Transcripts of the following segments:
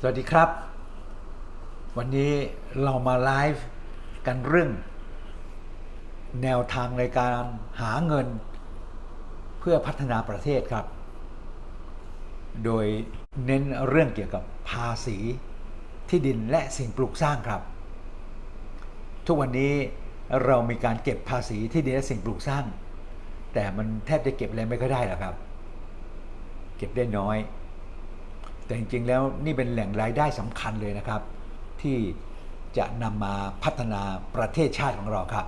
สวัสดีครับ วันนี้เรามาไลฟ์กันเรื่อง แนวทางในการหาเงินเพื่อพัฒนาประเทศครับ โดยเน้นเรื่องเกี่ยวกับภาษีที่ดินและสิ่งปลูกสร้างครับ ทุกวันนี้เรามีการเก็บภาษีที่ดินและสิ่งปลูกสร้าง แต่มันแทบจะเก็บอะไรไม่ค่อยได้หรอกครับ เก็บได้น้อย แต่จริงๆแล้วนี่เป็นแหล่งรายได้สำคัญเลยนะครับ ที่จะนำมาพัฒนาประเทศชาติของเราครับ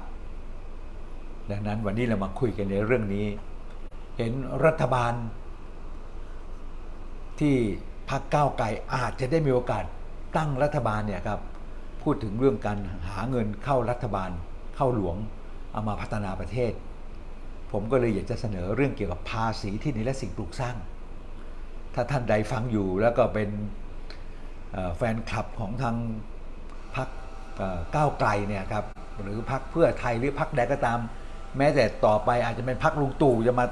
ดังนั้นวันนี้เรามาคุยกันในเรื่องนี้ เห็นรัฐบาล ที่พรรคก้าวไกลอาจจะได้มีโอกาสตั้งรัฐบาลเนี่ยครับพูดถึงเรื่องการหาเงินเข้ารัฐบาลเข้าหลวงเอามาพัฒนาประเทศ ผมก็เลยอยากจะเสนอเรื่องเกี่ยวกับภาษีที่ดินและสิ่งปลูกสร้าง ถ้าท่านใดฟังอยู่แล้วก็เป็นแฟนคลับของทางพรรคก้าวไกลเนี่ยครับหรือพรรคเพื่อไทยหรือพรรคใดก็ตาม แม้แต่ต่อไปอาจจะเป็นพรรคลุงตู่จะมา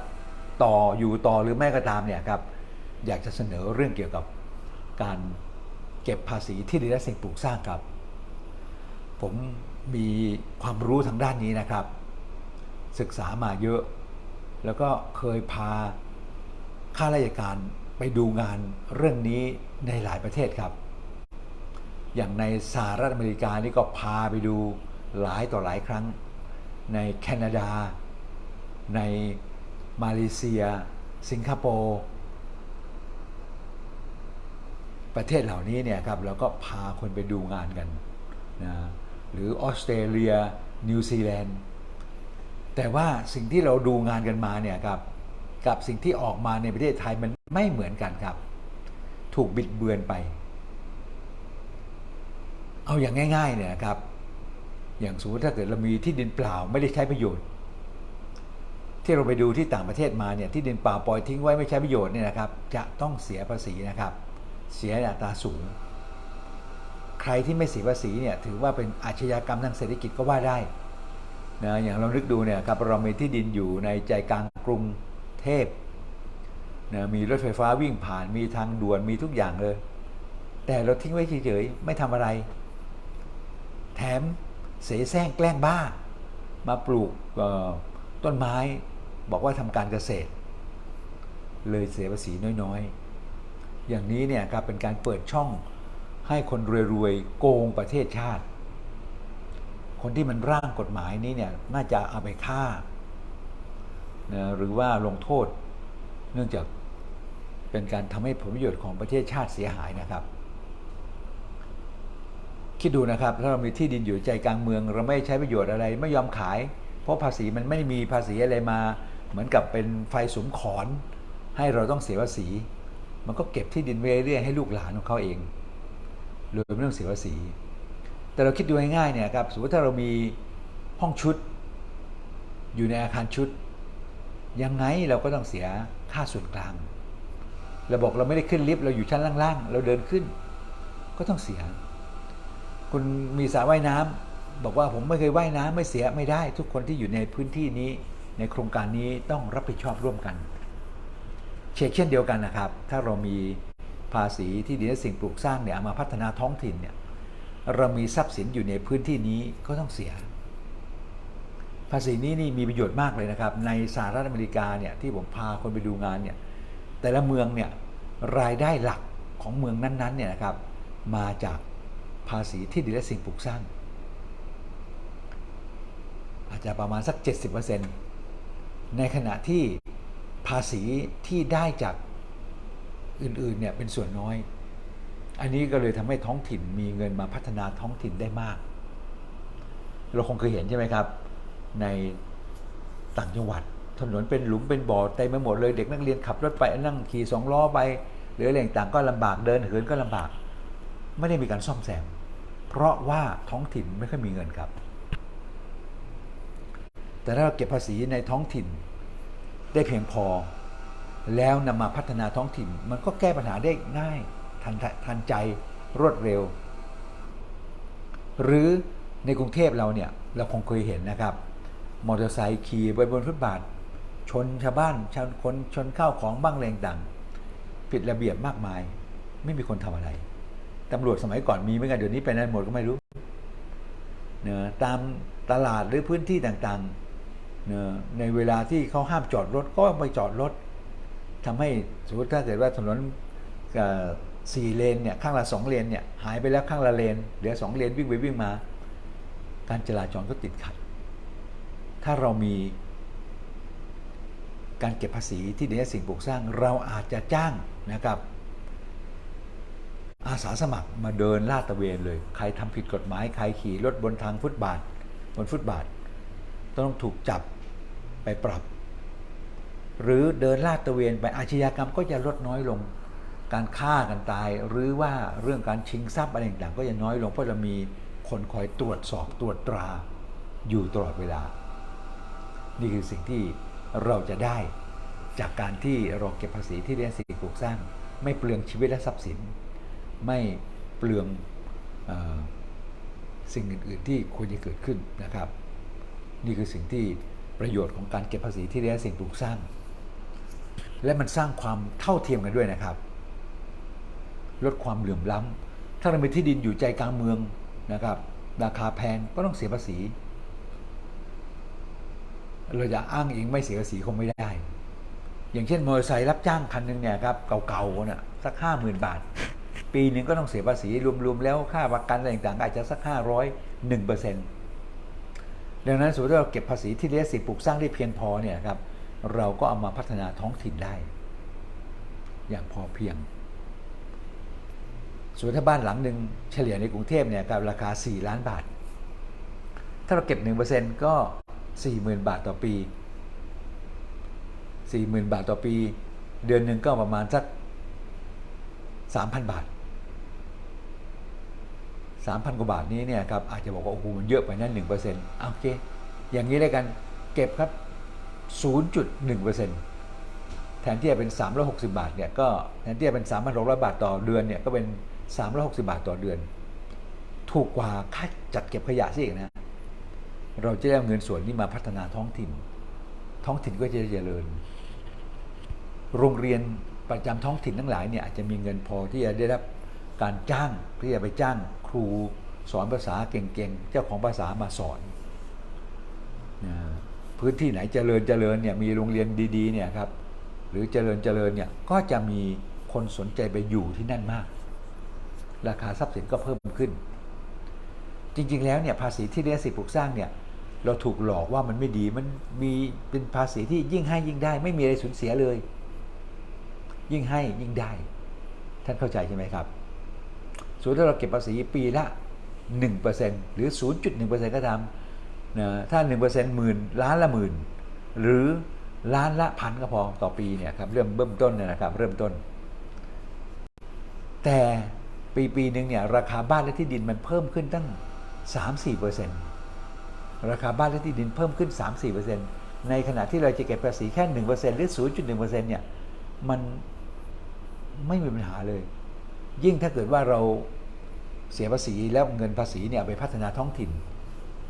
ต่ออยู่ต่อหรือไม่ก็ตามเนี่ยครับอยากจะเสนอเรื่องเกี่ยวกับการเก็บภาษีที่ดินและสิ่งปลูกสร้างครับ ผมมีความรู้ทางด้านนี้นะครับ ศึกษามาเยอะ แล้วก็เคยพาข้าราชการ ไปดูงานเรื่องนี้ในหลายประเทศครับ อย่างในสหรัฐอเมริกานี่ก็พาไปดูหลายต่อหลายครั้ง ในแคนาดา ในมาเลเซีย สิงคโปร์ประเทศเหล่านี้เนี่ยครับเราก็พาคนไปดูงานกันนะหรือออสเตรเลีย นิวซีแลนด์ แต่ว่าสิ่งที่เราดูงานกันมาเนี่ยครับกับสิ่งที่ออกมาในประเทศไทยมัน ไม่เหมือนกันครับ ถูกบิดเบือนไป เอาอย่างง่าย ๆ เนี่ยครับ อย่างสมมติถ้าเกิดเรามีที่ดินเปล่าไม่ได้ใช้ประโยชน์ ที่เราไปดูที่ต่างประเทศมาเนี่ยที่ดินเปล่าปล่อยทิ้งไว้ไม่ใช้ประโยชน์เนี่ยนะครับ จะต้องเสียภาษีนะครับ เสียอัตราสูง ใครที่ไม่เสียภาษีเนี่ยถือว่าเป็นอาชญากรรมทางเศรษฐกิจก็ว่าได้นะอย่างเรานึกดูเนี่ยครับเรามีที่ดินอยู่ในใจกลางกรุงเทพ นะมีรถไฟฟ้าวิ่งผ่านมีทางด่วนมีทุกอย่างเลย แต่เราทิ้งไว้เฉยๆไม่ทำอะไร แถมเสแสร้งแกล้งบ้า มาปลูกต้นไม้บอกว่าทำการเกษตร เลยเสียภาษีน้อยๆ อย่างนี้เนี่ยครับเป็นการเปิดช่องให้คนรวยๆโกงประเทศชาติ คนที่มันร่างกฎหมายนี้เนี่ยน่าจะเอาไปฆ่านะหรือว่าลงโทษเนื่องจาก เป็นการทำให้ผลประโยชน์ของประเทศชาติเสียหายนะครับ คิดดูนะครับถ้าเรามีที่ดินอยู่ใจกลางเมือง เราไม่ใช้ประโยชน์อะไรไม่ยอมขาย เพราะภาษีมันไม่มีภาษีอะไรมา เหมือนกับเป็นไฟสมขอนให้เราต้องเสียภาษี มันก็เก็บที่ดินไว้เรื่อยให้ลูกหลานของเขาเองโดยไม่ต้องเสียภาษี แต่เราคิดดูง่ายๆเนี่ยครับสมมติถ้าเรามีห้องชุด อยู่ในอาคารชุด ยังไงเราก็ต้องเสียค่าส่วนกลาง เราบอกเราไม่ได้ขึ้นลิฟต์เราอยู่ชั้นล่างๆ เราเดินขึ้น ก็ต้องเสีย คุณมีสระว่ายน้ำบอกว่าผมไม่เคยว่ายน้ำไม่เสียไม่ได้ ทุกคนที่อยู่ในพื้นที่นี้ ในโครงการนี้ต้องรับผิดชอบร่วมกัน เชกเช่นเดียวกันนะครับ ถ้าเรามีภาษีที่ดินและสิ่งปลูกสร้างเนี่ยามาพัฒนาท้องถิ่นเนี่ยเรามีทรัพย์สินอยู่ในพื้นที่นี้ก็ต้องเสีย ภาษีนี้นี่มีประโยชน์มากเลยนะครับ ในสหรัฐอเมริกาเนี่ยที่ผมพาคนไปดูงานเนี่ย แต่ละเมืองเนี่ยรายได้หลักของเมืองนั้นๆเนี่ยนะครับมาจากภาษีที่ดินและสิ่งปลูกสร้าง อาจจะประมาณสัก 70%ในขณะที่ภาษีที่ได้จากอื่นๆเนี่ยเป็นส่วนน้อย อันนี้ก็เลยทำให้ท้องถิ่นมีเงินมาพัฒนาท้องถิ่นได้มาก เราคงเคยเห็นใช่ไหมครับ ในต่างจังหวัด ถนนเป็นหลุมเป็นบ่อเต็มไปหมดเลยเด็กนักเรียนขับรถไปนั่งขี่สองล้อไป หรืออะไรต่างก็ลำบากเดินเหินก็ลำบาก ไม่ได้มีการซ่อมแซม เพราะว่าท้องถิ่นไม่ค่อยมีเงินครับ แต่ถ้าเราเก็บภาษีในท้องถิ่นได้เพียงพอ แล้วนำมาพัฒนาท้องถิ่น มันก็แก้ปัญหาได้ง่ายทันทันใจรวดเร็ว หรือในกรุงเทพเราเนี่ยเราคงเคยเห็นนะครับ มอเตอร์ไซค์ขี่ไปบนฟุตบาท ชนชาวบ้านชนคนชนข้าวของบ้างแรงต่างผิดระเบียบมากมาย ไม่มีคนทำอะไรตำรวจสมัยก่อนมีไหมกันเดี๋ยวนี้ไปไหนหมดก็ไม่รู้เนะตามตลาดหรือพื้นที่ต่างๆเนะในเวลาที่เขาห้ามจอดรถก็ไม่จอดรถทำให้สมมติถ้าเกิดว่าถนนสี่เลนเนี่ยข้างละสองเลนเนี่ยหายไปแล้วข้างละเลนเหลือสองเลนวิ่งไปวิ่งมา การจราจรก็ติดขัด ถ้าเรามี การเก็บภาษีที่ดินและสิ่งปลูกสร้าง เราอาจจะจ้างนะครับอาสาสมัครมาเดินลาดตระเวนเลย ใครทำผิดกฎหมาย ใครขี่รถบนทางฟุตบาท บนฟุตบาท ต้องถูกจับไปปรับ หรือเดินลาดตระเวนไปอาชญากรรมก็จะลดน้อยลง การฆ่ากันตาย หรือว่าเรื่องการชิงทรัพย์อะไรต่างๆก็จะน้อยลงเพราะเรามีคนคอยตรวจสอบตรวจตราอยู่ตลอดเวลา นี่คือสิ่งที่ เราจะได้จากการที่เราเก็บภาษีที่เรียนสิ่งปลูกสร้าง ไม่เปลืองชีวิตและทรัพย์สิน ไม่เปลืองออสิ่งอื่น ๆ ที่ควรจะเกิดขึ้นนะครับ นี่คือสิ่งที่ประโยชน์ของการเก็บภาษีที่เรียนสิ่งปลูกสร้าง และมันสร้างความเท่าเทียมกันด้วยนะครับ ลดความเหลื่อมล้ำถ้าเรามีที่ดินอยู่ใจกลางเมืองนะครับ ราคาแพงก็ต้องเสียภาษี เราจะอ้างเองไม่เสียภาษีคงไม่ได้ อย่างเช่นมอเตอร์ไซค์รับจ้างคันหนึ่งเนี่ยครับเก่าๆน่ะสักห้าหมื่นบาท ปีหนึ่งก็ต้องเสียภาษีรวมๆแล้วค่าประกันอะไรต่างๆอาจจะสักห้าร้อยหนึ่งเปอร์เซ็นต์ดังนั้นสมมติว่าเราเก็บภาษีที่เรียกสิทธิปลูกสร้างได้เพียงพอเนี่ยครับเราก็เอามาพัฒนาท้องถิ่นได้ อย่างพอเพียงส่วนถ้าบ้านหลังหนึ่งเฉลี่ยในกรุงเทพเนี่ยครับราคา 4 ล้านบาท ถ้าเราเก็บ 1%ก็ 40,000 บาทต่อปี 40,000 บาทต่อปี เดือนหนึ่งก็ประมาณสัก 3,000 บาท 3,000 กว่าบาทนี้เนี่ยครับอาจจะบอกว่าโอ้โหมันเยอะไปนั่น1%โอเค อย่างนี้เลยกันเก็บครับ 0.1%แทนที่จะเป็น 360 บาทเนี่ยก็แทนที่จะเป็น 3,600 บาทต่อเดือนเนี่ยก็เป็น 360 บาทต่อเดือน ถูกกว่าค่าจัดเก็บขยะซะอีกนะ เราจะได้เอาเงินส่วนนี้มาพัฒนาท้องถิ่น ท้องถิ่นก็จะเจริญ โรงเรียนประจำท้องถิ่นทั้งหลายเนี่ยอาจจะมีเงินพอที่จะได้รับการจ้างที่จะไปจ้างครูสอนภาษาเก่งๆ เจ้าของภาษามาสอนพื้นที่ไหนเจริญเจริญเนี่ยมีโรงเรียนดีๆเนี่ยครับหรือเจริญเจริญเนี่ยก็จะมีคนสนใจไปอยู่ที่นั่นมาก ราคาทรัพย์สินก็เพิ่มขึ้น จริงๆแล้วเนี่ยภาษีที่เรียกสิทธิปลูกสร้างเนี่ย เราถูกหลอกว่ามันไม่ดีมันมีเป็นภาษีที่ยิ่งให้ยิ่งได้ ไม่มีอะไรสูญเสียเลย ยิ่งให้ยิ่งได้ ท่านเข้าใจใช่ไหมครับสมมติถ้าเราเก็บภาษีปีละ 1%หรือ 0.1%ก็ตามนะถ้าหนึ่งเปอร์เซ็นต์หมื่นล้านละหมื่นหรือล้านละพันก็พอต่อปีเนี่ยครับเริ่มเริ่มต้นเนี่ยนะครับเริ่มต้น แต่ปีปีหนึ่งเนี่ยราคาบ้านและที่ดินมันเพิ่มขึ้นตั้ง 3-4เปอร์เซ็นต์ ราคาบ้านและที่ดินเพิ่มขึ้น 3-4เปอร์เซ็นต์ในขณะที่เราจะเก็บภาษีแค่1เปอร์เซ็นต์หรือ 0.1เปอร์เซ็นต์เนี่ยมันไม่มีปัญหาเลย ยิ่งถ้าเกิดว่าเราเสียภาษีแล้วเงินภาษีเนี่ยไปพัฒนาท้องถิ่น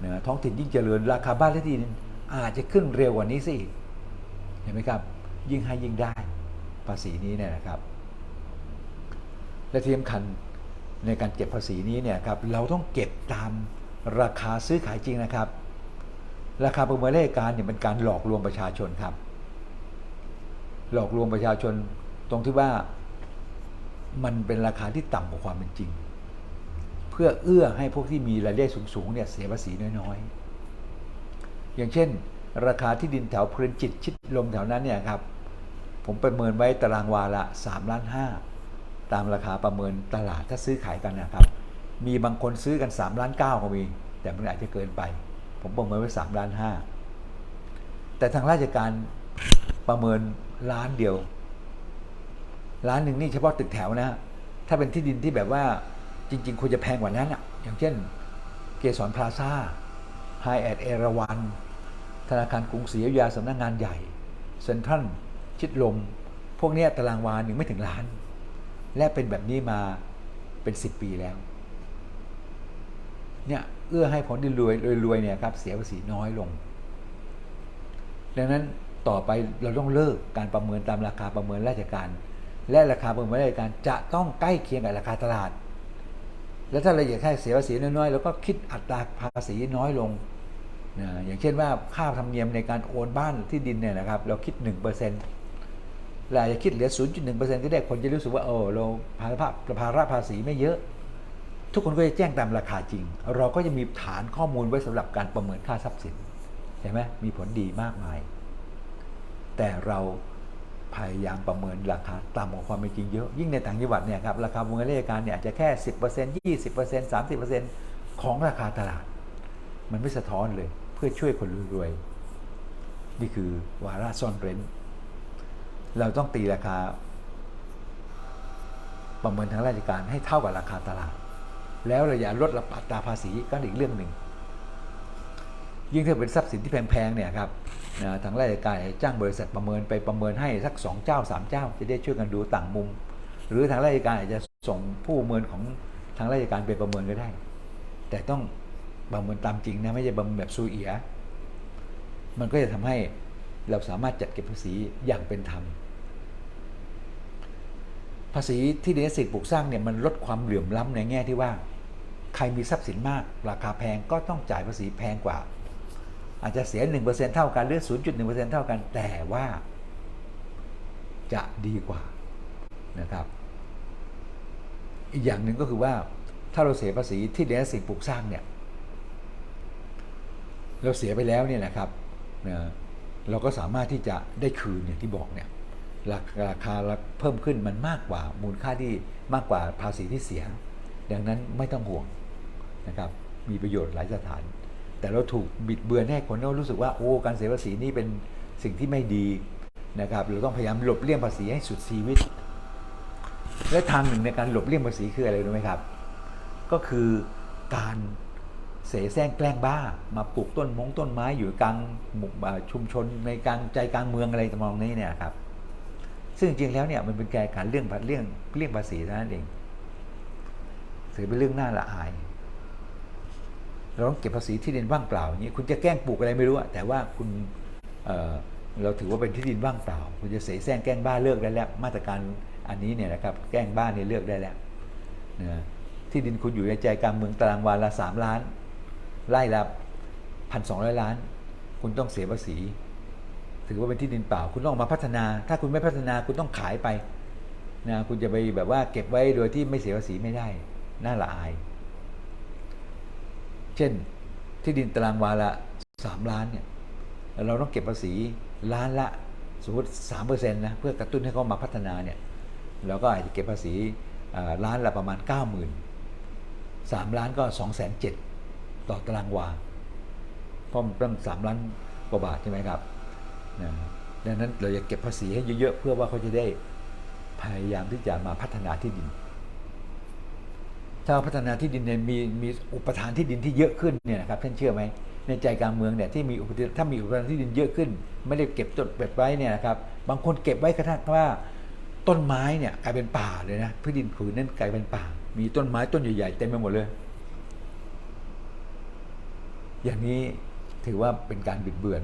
นะท้องถิ่นยิ่งเจริญราคาบ้านและที่ดินอาจจะขึ้นเร็วกว่านี้สิเห็นไหมครับ ยิ่งให้ยิ่งได้ภาษีนี้เนี่ยนะครับ และที่สำคัญในการเก็บภาษีนี้เนี่ยครับเราต้องเก็บตามราคาซื้อขายจริงนะครับ ราคาประเมินเลขการเนี่ยเป็นการหลอกลวงประชาชนครับ หลอกลวงประชาชนตรงที่ว่ามันเป็นราคาที่ต่ำกว่าความเป็นจริง เพื่อเอื้อให้พวกที่มีรายได้สูงๆเนี่ยเสียภาษีน้อยๆ อย่างเช่น ราคาที่ดินแถวเพลินจิตชิดลมแถวนั้นเนี่ยครับ ผมประเมินไว้ตารางวาละ3ล้านห้าตามราคาประเมินตลาดถ้าซื้อขายกันนะครับ มีบางคนซื้อกัน 3 ล้านเก้าก็มี แต่มันอาจจะเกินไป ผมประเมินไว้3ล้านห้าแต่ทางราชการประเมินล้านเดียว ล้านหนึ่งนี่เฉพาะตึกแถวนะ ถ้าเป็นที่ดินที่แบบว่าจริง ๆควรจะแพงกว่านั้นอะ อย่างเช่น เกสรพลาซ่าไฮแอดเอราวัน ธนาคารกรุงศรีอยุธยาสำนักงานใหญ่ เซ็นทรัลชิดลม พวกนี้ตารางวาหนึ่งไม่ถึงล้าน และเป็นแบบนี้มาเป็น 10 ปีแล้ว เนี่ย เอื้อให้ผลที่รวยรวยเนี่ยครับเสียภาษีน้อยลง ดังนั้นต่อไปเราต้องเลิกการประเมินตามราคาประเมินราชการ และราคาประเมินราชการจะต้องใกล้เคียงกับราคาตลาด แล้วถ้าเราอยากให้เสียภาษีน้อยๆเราก็คิดอัตราภาษีน้อยลงนะอย่างเช่นว่าค่าธรรมเนียมในการโอนบ้านที่ดินเนี่ยนะครับ เราคิด 1%เราอาจจะคิดเหลือ 0.1%ก็ได้คนจะรู้สึกว่าโอ้เราภาระภาระภาษีไม่เยอะ ทุกคนก็จะแจ้งตามราคาจริง เราก็จะมีฐานข้อมูลไว้สำหรับการประเมินค่าทรัพย์สินเห็นไหมมีผลดีมากมาย แต่เราพยายามประเมินราคาต่ำกว่าความเป็นจริงเยอะยิ่งในต่างจังหวัดเนี่ยครับราคาวงเงินราชการเนี่ยอาจจะแค่ 10% 20% 30%ของราคาตลาด มันไม่สะท้อนเลยเพื่อช่วยคนรวยๆนี่คือวาระซ่อนเร้น เราต้องตีราคา ประเมินทางราชการให้เท่ากับราคาตลาด แล้วเราอย่าลดอัตราภาษีก็อีกเรื่องหนึ่ง ยิ่งถ้าเป็นทรัพย์สินที่แพงๆเนี่ยครับนะทางราชการจ้างบริษัทประเมินไปประเมินให้สักสองเจ้าสามเจ้า จะได้ช่วยกันดูต่างมุม หรือทางราชการอาจจะส่งผู้ประเมินของทางราชการไปประเมินก็ได้ แต่ต้องประเมินตามจริงนะไม่ใช่ประเมินแบบซูเอีย มันก็จะทำให้เราสามารถจัดเก็บภาษีอย่างเป็นธรรม ภาษีที่ดินและสิ่งปลูกสร้างเนี่ยมันลดความเหลื่อมล้ำในแง่ที่ว่า ใครมีทรัพย์สินมาก ราคาแพงก็ต้องจ่ายภาษีแพงกว่า อาจจะเสีย 1%เท่ากันหรือ 0.1%เท่ากัน แต่ว่า จะดีกว่านะครับ อีกอย่างหนึ่งก็คือว่าถ้าเราเสียภาษีที่ดินสิ่งปลูกสร้างเนี่ยเราเสียไปแล้วเนี่ยนะครับนะเราก็สามารถที่จะได้คืนอย่างที่บอกเนี่ย ราราคาเพิ่มขึ้นมันมากกว่ามูลค่าที่มากกว่าภาษีที่เสีย ดังนั้นไม่ต้องห่วงนะครับมีประโยชน์หลายสถาน แต่เราถูกบิดเบือนให้คนเรารู้สึกว่าโอ้การเสียภาษีนี่เป็นสิ่งที่ไม่ดีนะครับเราต้องพยายามหลบเลี่ยงภาษีให้สุดชีวิต และทางหนึ่งในการหลบเลี่ยงภาษีคืออะไรรู้ไหมครับ ก็คือการเสแสร้งแกล้งบ้ามาปลูกต้นมงต้นไม้อยู่กลางหมู่อ่าชุมชนในกลางใจกลางเมืองอะไรทำนองนี้เนี่ยครับ ซึ่งจริงแล้วเนี่ยมันเป็นการเรื่องเรื่องเรื่องภาษีเท่านั้นเองถือเป็นเรื่องน่าละอาย เราต้องเก็บภาษีที่ดินว่างเปล่าอย่างนี้คุณจะแกล้งปลูกอะไรไม่รู้แต่ว่าคุณเเราถือว่าเป็นที่ดินว่างเปล่า คุณจะเสแสร้งแกล้งบ้าเลิกได้แล้ว มาตรการอันนี้เนี่ยนะครับแกล้งบ้าเนี่ยเลิกได้แล้วนะที่ดินคุณอยู่ในใจกลางเมืองตารางวาละสามล้านไร่ละพันสองร้อยล้าน คุณต้องเสียภาษี ถือว่าเป็นที่ดินเปล่า คุณต้องมาพัฒนา ถ้าคุณไม่พัฒนาคุณต้องขายไปนะคุณจะไปแบบว่าเก็บไว้โดยที่ไม่เสียภาษีไม่ได้ น่าละอาย เช่นที่ดินตารางวาละสามล้านเนี่ยเราต้องเก็บภาษีล้านละสมมติสามเปอร์เซ็นต์นะเพื่อกระตุ้นให้เขามาพัฒนาเนี่ยเราก็อาจจะเก็บภาษีล้านละประมาณเก้าหมื่นสามล้านก็สองแสนเจ็ดต่อตารางวาเพราะมันเป็นสามล้านกว่าบาทใช่ไหมครับ นะดังนั้นเราจะเก็บภาษีให้เยอะๆ เพื่อว่าเขาจะได้พยายามที่จะมาพัฒนาที่ดิน ถ้าพัฒนาที่ดินเนี่ยมีมีอุปทานที่ดินที่เยอะขึ้นเนี่ยนะครับท่านเชื่อไหมในใจกลางเมืองเนี่ยที่มีอุปทานถ้ามีอุปทานที่ดินเยอะขึ้น ไม่ได้เก็บจดเก็บไว้เนี่ยนะครับบางคนเก็บไว้กระทั่งว่าต้นไม้เนี่ยกลายเป็นป่าเลยนะพื้นดินผืนนั้นกลายเป็นป่า มีต้นไม้ต้นใหญ่ๆเต็มไปหมดเลย อย่างนี้ถือว่าเป็นการบิดเบือน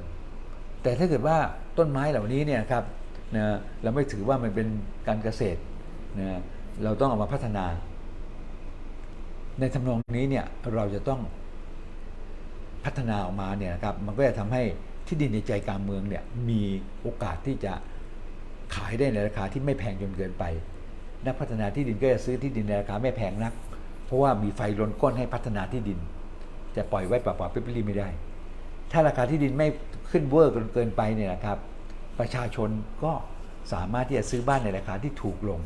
แต่ถ้าเกิดว่าต้นไม้เหล่านี้เนี่ยครับนะเราไม่ถือว่ามันเป็นการเกษตรนะเราต้องเอามาพัฒนา ในทำนองนี้เนี่ยเราจะต้องพัฒนาออกมาเนี่ยครับมันก็จะทำให้ที่ดินในใจกลางเมืองเนี่ยมีโอกาสที่จะขายได้ในราคาที่ไม่แพงจนเกินไป นักพัฒนาที่ดินก็จะซื้อที่ดินในราคาไม่แพงนัก เพราะว่ามีไฟลนก้นให้พัฒนาที่ดิน จะปล่อยไว้เปล่าๆเปรี้ยๆไม่ได้ ถ้าราคาที่ดินไม่ขึ้นเวอร์เกินไปเนี่ยนะครับ ประชาชนก็สามารถที่จะซื้อบ้านในราคาที่ถูกลง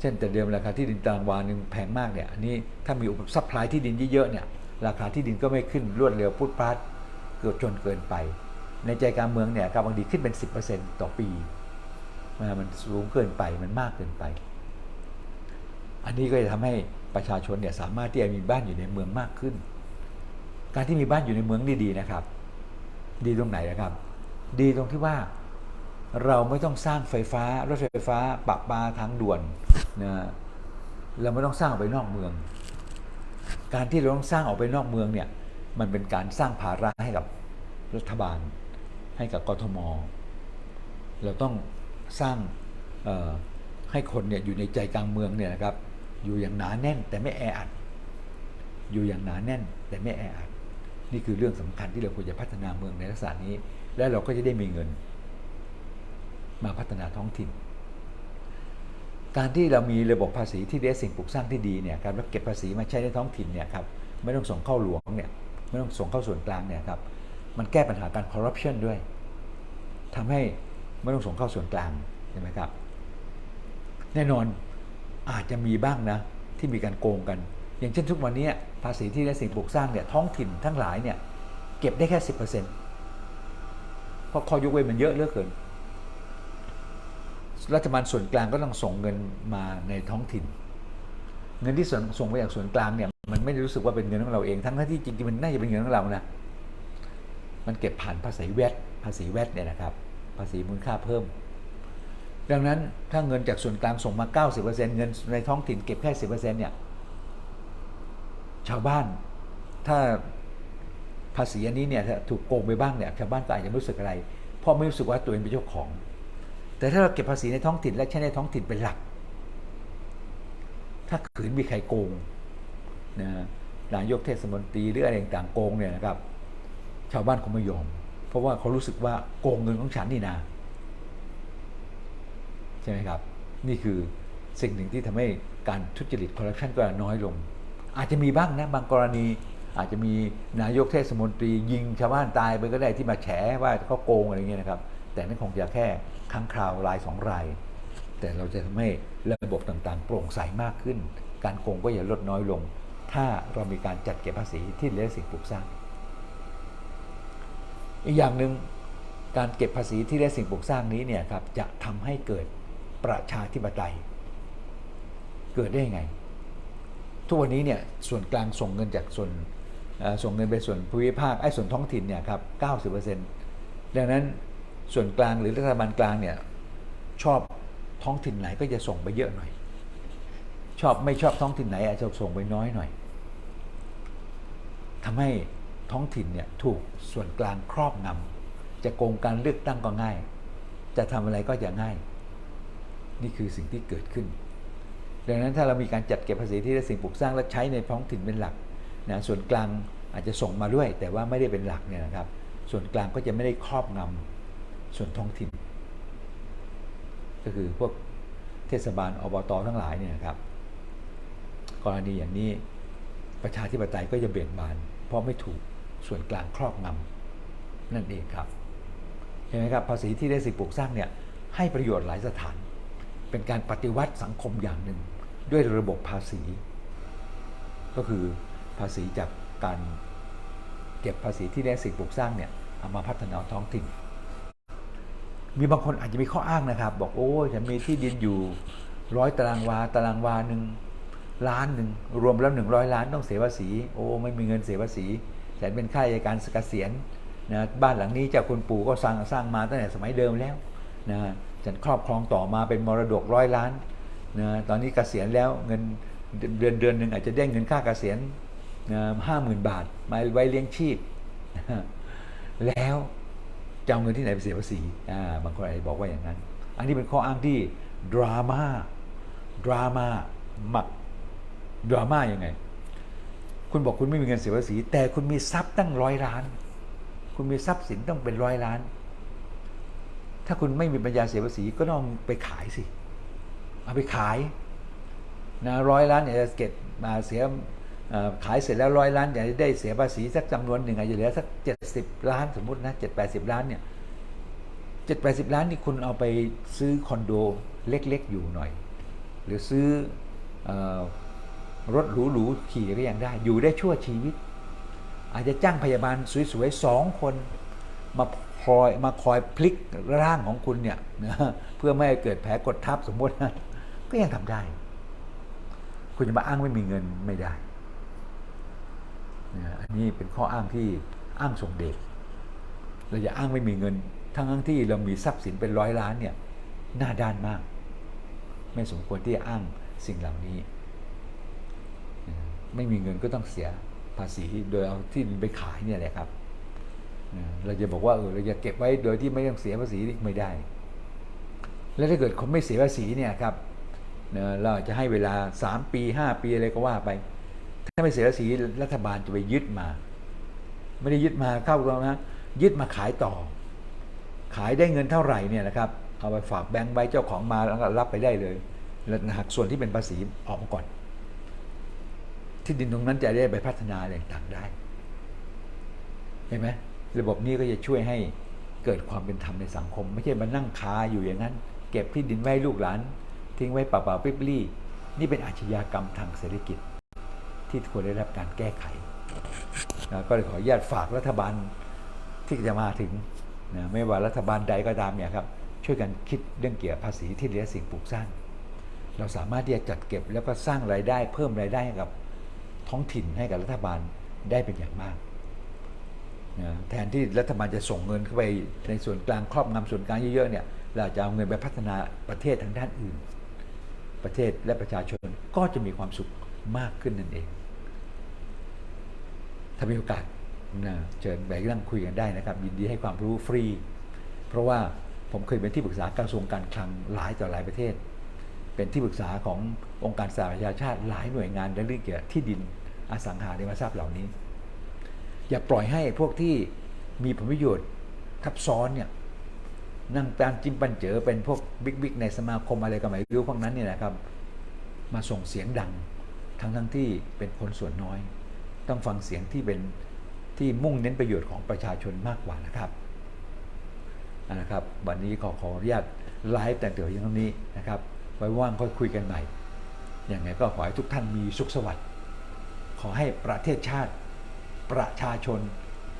เช่นแต่เดิมราคาที่ดินตารางวาหนึ่งแพงมากเนี่ยอันนี้ถ้ามีอุปซัพพลายที่ดินเยอะๆเนี่ยราคาที่ดินก็ไม่ขึ้นรวดเร็วพุดพลาดเกิดจนเกินไป ในใจกลางเมืองเนี่ยครับบางทีขึ้นเป็น 10%ต่อปีนมันสูงเกินไปมันมากเกินไป อันนี้ก็จะทำให้ประชาชนเนี่ยสามารถที่จะมีบ้านอยู่ในเมืองมากขึ้น การที่มีบ้านอยู่ในเมืองนี่ดีนะครับ ดีตรงไหนนะครับ ดีตรงที่ว่าเราไม่ต้องสร้างไฟฟ้ารถไฟฟ้าปะปาทางด่วนนะเราไม่ต้องสร้างออกไปนอกเมือง การที่เราต้องสร้างออกไปนอกเมืองเนี่ยมันเป็นการสร้างภาระให้กับรัฐบาล ให้กับกทม เราต้องสร้างให้คนเนี่ยอยู่ในใจกลางเมืองเนี่ยนะครับอยู่อย่างหนาแน่นแต่ไม่แออัดอยู่อย่างหนาแน่นแต่ไม่แออัด นี่คือเรื่องสำคัญที่เราควรจะพัฒนาเมืองในลักษณะนี้ และเราก็จะได้มีเงิน มาพัฒนาท้องถิ่น การที่เรามีระบบภาษีที่เลี้ยงสิ่งปลูกสร้างที่ดีเนี่ยครับแล้วเก็บภาษีมาใช้ในท้องถิ่นเนี่ยครับไม่ต้องส่งเข้าหลวงเนี่ยไม่ต้องส่งเข้าส่วนกลางเนี่ยครับมันแก้ปัญหาการคอร์รัปชันด้วยทำให้ไม่ต้องส่งเข้าส่วนกลางใช่ไหมครับ แน่นอนอาจจะมีบ้างนะที่มีการโกงกัน อย่างเช่นทุกวันนี้ ภาษีที่ได้สิ่งปลูกสร้างเนี่ยท้องถิ่นทั้งหลายเนี่ยเก็บได้แค่สิบเปอร์เซ็นต์เพราะข้อยกเว้นมันเยอะเหลือเกิน รัฐบาลส่วนกลางก็ต้องส่งเงินมาในท้องถิ่น เงินที่ส่งส่งไปจากส่วนกลางเนี่ยมันไม่ได้รู้สึกว่าเป็นเงินของเราเอง ทั้งที่จริงๆมันน่าจะเป็นเงินของเรานะมันเก็บผ่านภาษีแวดภาษีแวดเนี่ยนะครับ ภาษีมูลค่าเพิ่ม ดังนั้นถ้าเงินจากส่วนกลางส่งมา 90%เงินในท้องถิ่นเก็บแค่ 10%เนี่ย ชาวบ้าน ถ้าภาษีอันนี้เนี่ยถูกโกงไปบ้างเนี่ยชาวบ้านก็อาจจะไม่รู้สึกอะไรเพราะไม่รู้สึกว่าตัวเองเป็นเจ้าของ แต่ถ้าเราเก็บภาษีในท้องถิ่นและใช้ในท้องถิ่นเป็นหลัก ถ้าขืนมีใครโกงนะนายกเทศมนตรีหรืออะไรต่างโกงเนี่ยนะครับ ชาวบ้านคงไม่ยอม เพราะว่าเขารู้สึกว่าโกงเงินของฉันนี่นาใช่ไหมครับ นี่คือสิ่งหนึ่งที่ทำให้การทุจริตคอร์รัปชันก็น้อยลง อาจจะมีบ้างนะบางกรณี อาจจะมีนายกเทศมนตรี ยิงชาวบ้านตายไปก็ได้ที่มาแฉว่าเขาโกงอะไรเงี้ยนะครับ แต่นั่นคงจะแค่ครั้งคราวรายสองราย แต่เราจะทำให้ระบบต่างๆ โปร่งใสมากขึ้น การโกงก็จะลดน้อยลง ถ้าเรามีการจัดเก็บภาษีที่เลี้ยงสิ่งปลูกสร้าง อีกอย่างหนึ่งการเก็บภาษีที่ได้สิ่งปลูกสร้างนี้เนี่ยครับจะทำให้เกิดประชาธิปไตย เกิดได้ยังไง ทุกวันนี้เนี่ยส่วนกลางส่งเงินจากส่วนส่งเงินไปส่วนภูมิภาคไอ้ส่วนท้องถิ่นเนี่ยครับ90%ดังนั้นส่วนกลางหรือรัฐบาลกลางเนี่ยชอบท้องถิ่นไหนก็จะส่งไปเยอะหน่อย ชอบไม่ชอบท้องถิ่นไหนอาจจะส่งไปน้อยหน่อยทำให้ท้องถิ่นเนี่ยถูกส่วนกลางครอบงำจะโกงการเลือกตั้งก็ง่าย จะทำอะไรก็จะง่าย นี่คือสิ่งที่เกิดขึ้น ดังนั้นถ้าเรามีการจัดเก็บภาษีที่ได้สิ่งปลูกสร้างและใช้ในท้องถิ่นเป็นหลักนะส่วนกลางอาจจะส่งมาด้วย แต่ว่าไม่ได้เป็นหลักเนี่ยนะครับ ส่วนกลางก็จะไม่ได้ครอบงำส่วนท้องถิ่น ก็คือพวกเทศบาลอบตทั้งหลายเนี่ยนะครับ กรณีอย่างนี้ประชาธิปไตยก็จะเบี่ยงบาน เพราะไม่ถูกส่วนกลางครอบงำนั่นเองครับเห็นไหมครับภาษีที่ได้สิ่งปลูกสร้างเนี่ยให้ประโยชน์หลายสถาน เป็นการปฏิวัติสังคมอย่างหนึ่ง ด้วยระบบภาษี ก็คือภาษีจากการเก็บภาษีที่ได้สิ่งปลูกสร้างเนี่ยเอามาพัฒนาท้องถิ่น มีบางคนอาจจะมีข้ออ้างนะครับ บอกโอ้ฉันมีที่ดินอยู่ร้อยตารางวาตารางวาหนึ่งล้านหนึ่งรวมแล้วหนึ่งร้อยล้านต้องเสียภาษี โอ้ไม่มีเงินเสียภาษีฉันเป็นข้าราชการเกษียณนะบ้านหลังนี้จ้าคุณปู่ก็สร้างสร้างมาตั้งแต่สมัยเดิมแล้วนะฉันครอบครองต่อมาเป็นมรดกร้อยล้าน นะตอนนี้เกษียณแล้วเงินเดือนเดือนหนึ่งอาจจะได้เงินค่าเกษียณห้าหมื่นบาทมาไว้เลี้ยงชีพ แล้วจะเอาเงินที่ไหนไปเสียภาษีบางคนอาจจะบอกว่าอย่างนั้น อันนี้เป็นข้ออ้างที่ดราม่าดราม่ามักดราม่ายังไง คุณบอกคุณไม่มีเงินเสียภาษี แต่คุณมีทรัพย์ตั้งร้อยล้าน คุณมีทรัพย์สินต้องเป็นร้อยล้าน ถ้าคุณไม่มีปัญญาเสียภาษีก็ต้องไปขายสิ เอาไปขายนะร้อยล้านเนี่ยจะเก็บมาเสียขายเสร็จแล้วร้อยล้านอยากจะได้เสียภาษีสักจำนวนหนึ่งอาจจะเหลือสักเจ็ดสิบล้านสมมตินะเจ็ดแปดสิบล้านเนี่ยเจ็ดแปดสิบล้านนี่คุณเอาไปซื้อคอนโดเล็กๆอยู่หน่อย หรือซื้อเออรถหรูๆขี่ก็ยังได้ อยู่ได้ชั่วชีวิต อาจจะจ้างพยาบาลสวยๆสองคนมาคอยมาคอยพลิกร่างของคุณเนี่ยนะเพื่อไม่ให้เกิดแผลกดทับสมมตินะ ก็ยังทำได้ คุณจะมาอ้างไม่มีเงินไม่ได้อันนี้เป็นข้ออ้างที่อ้างทรงเดชเราจะอ้างไม่มีเงิน ทั้งทั้งที่เรามีทรัพย์สินเป็นร้อยล้านเนี่ยหน้าด้านมาก ไม่สมควรที่จะอ้างสิ่งเหล่านี้ ไม่มีเงินก็ต้องเสียภาษีโดยเอาที่ดินไปขายเนี่ยแหละครับ เราจะบอกว่าเออเราจะเก็บไว้โดยที่ไม่ต้องเสียภาษีไม่ได้ แล้วถ้าเกิดคนไม่เสียภาษีเนี่ยครับ นะเราจะให้เวลา 3 ปี 5 ปีอะไรก็ว่าไป ถ้าไม่เสียภาษีรัฐบาลจะไปยึดมา ไม่ได้ยึดมาเข้าตรงนะยึดมาขายต่อ ขายได้เงินเท่าไหร่เนี่ยนะครับเอาไปฝากแบงก์ไว้เจ้าของมาแล้วก็รับไปได้เลยแล้วหักส่วนที่เป็นภาษีออกมาก่อน ที่ดินตรงนั้นจะได้ไปพัฒนาอะไรต่างได้เห็นไหมระบบนี้ก็จะช่วยให้เกิดความเป็นธรรมในสังคม ไม่ใช่มานั่งคาอยู่อย่างนั้น เก็บที่ดินไว้ลูกหลาน ทิ้งไว้เปล่าๆปรี้ๆนี่เป็นอาชญากรรมทางเศรษฐกิจ ที่ควรได้รับการแก้ไขนะก็เลยขออนุญาตฝากรัฐบาลที่จะมาถึงนะไม่ว่ารัฐบาลใดก็ตามเนี่ยครับช่วยกันคิดเรื่องเกี่ยวกับภาษีที่เหลือสิ่งปลูกสร้าง เราสามารถที่จะจัดเก็บแล้วก็สร้างรายได้เพิ่มรายได้ให้กับท้องถิ่นให้กับรัฐบาลได้เป็นอย่างมากนะแทนที่รัฐบาลจะส่งเงินเข้าไปในส่วนกลางครอบงำส่วนกลางเยอะๆเนี่ยเราจะเอาเงินไปพัฒนาประเทศทางด้านอื่น ประเทศและประชาชนก็จะมีความสุขมากขึ้นนั่นเอง ถ้ามีโอกาสนะเชิญไปนั่งคุยกันได้นะครับ ยินดีให้ความรู้ฟรี เพราะว่าผมเคยเป็นที่ปรึกษากระทรวงการคลังหลายต่อหลายประเทศ เป็นที่ปรึกษาขององค์การสหประชาชาติหลายหน่วยงานในเรื่องเกี่ยวกับที่ดินอสังหาริมทรัพย์เหล่านี้ อย่าปล่อยให้พวกที่มีผลประโยชน์ทับซ้อนเนี่ย นั่งตามจิ้มปันเจอเป็นพวกบิ๊กๆในสมาคมอะไรก็ไม่รู้พวกนั้นเนี่ยนะครับ มาส่งเสียงดัง ทั้งทั้งที่เป็นคนส่วนน้อย ต้องฟังเสียงที่เป็นที่มุ่งเน้นประโยชน์ของประชาชนมากกว่านะครับนะครับ วันนี้ขอขออนุญาตไลฟ์แต่เดี๋ยวอย่างนี้นะครับ ไว้ว่างค่อยคุยกันใหม่อย่างไงก็ขอให้ทุกท่านมีสุขสวัสดิ์ขอให้ประเทศชาติ ประชาชน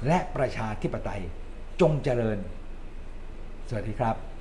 และประชาธิปไตยจงเจริญ สวัสดีครับ